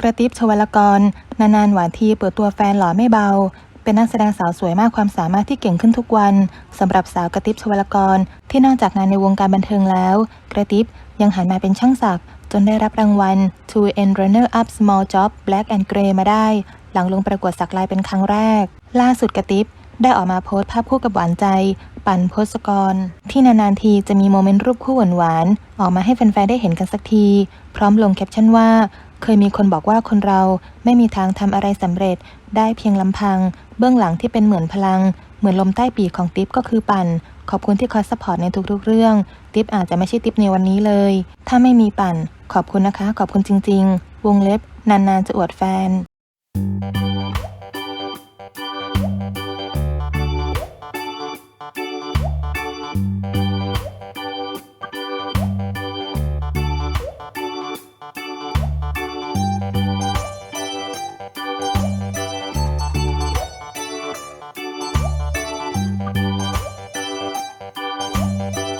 กระติบชวลกร นานๆหวานทีเปิดตัวแฟนหล่อไม่เบา เป็นนักแสดงสาวสวยมากความสามารถที่เก่งขึ้นทุกวันสำหรับสาวกระติบชวลกร ที่นอกจากงานในวงการบันเทิงแล้ว กระติบยังหันมาเป็นช่างศักดิ์จนได้รับรางวัล Two End Runner Up Small Job Black and Grey มาได้ หลังลงประกวดสักลายเป็นครั้งแรก ล่าสุดกระติบได้ออกมาโพสต์ภาพคู่กับหวานใจ ปั่นโพสกร ที่นานๆทีจะมีโมเมนต์รูปคู่หวานๆออกมาให้แฟนๆได้เห็นกันสักที พร้อมลงแคปชั่นว่า เคยมีคนบอกว่าคนเราไม่มีทางทำอะไรสำเร็จ ได้เพียงลำพัง เบื้องหลังที่เป็นเหมือนพลัง เหมือนลมใต้ปีกของติ๊บก็คือปั่น ขอบคุณที่คอยสปอร์ตในทุกๆ เรื่อง ติ๊บอาจจะไม่ใช่ติ๊บในวันนี้เลย ถ้าไม่มีปั่น ขอบคุณนะคะ ขอบคุณจริง ๆ วงเล็บ นานๆจะอวดแฟน